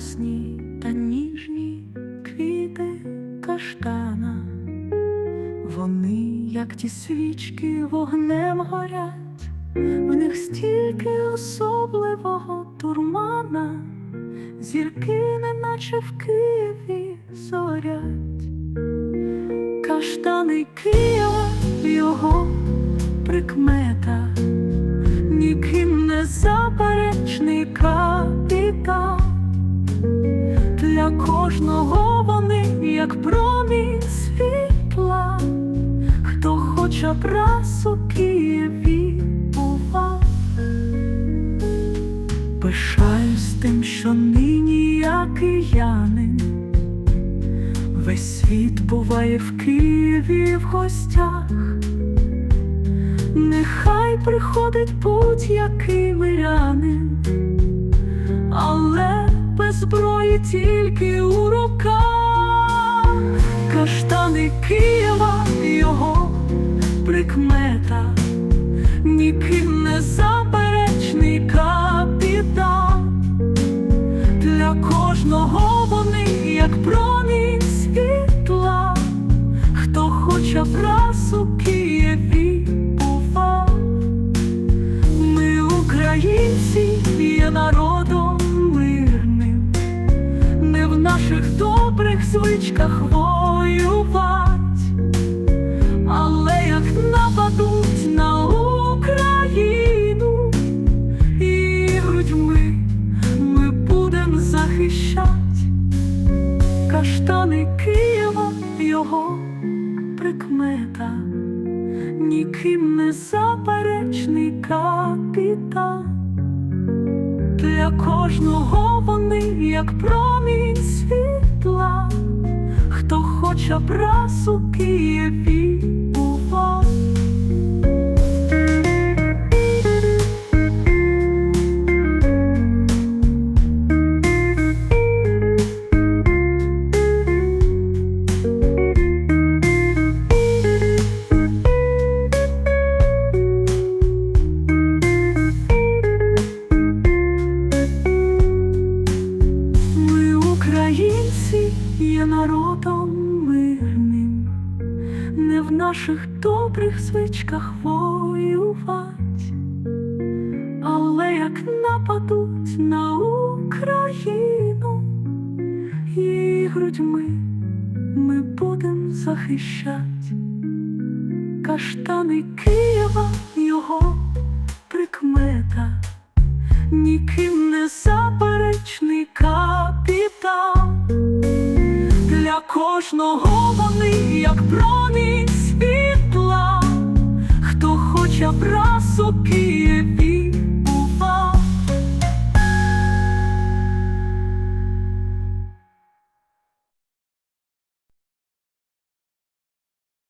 прекрасні та ніжні квіти каштана, вони, як ті свічки, вогнем горять, в них стільки особливого турмана, зірки, неначе в Києві зорять, каштани Києва його прикмета, ніким не заперечний капітал. Кожного вони, як промінь світла, хто хоча б раз у Києві бував. Пишаюсь тим, що нині я киянин, весь світ буває в Києві в гостях. Нехай приходить будь-який мирянин, зброї тільки у руках, каштани Києва його прикмета, ніким не заперечний капітан, Для кожного вони, як промінь наших добрих звичках воювать, але як нападуть на Україну, і грудьми ми будем захищать. Каштани Києва його прикмета. Ніким не заперечний капітан. Кожного вони, як промінь світла, хто хоча б раз у Києві бував. Народом мирним, не в наших добрих звичках воювать, але як нападуть на Україну, і грудьми ми будем захищать. Каштани Києва його кожного вони, як промінь світла, хто хоче брасу Києві.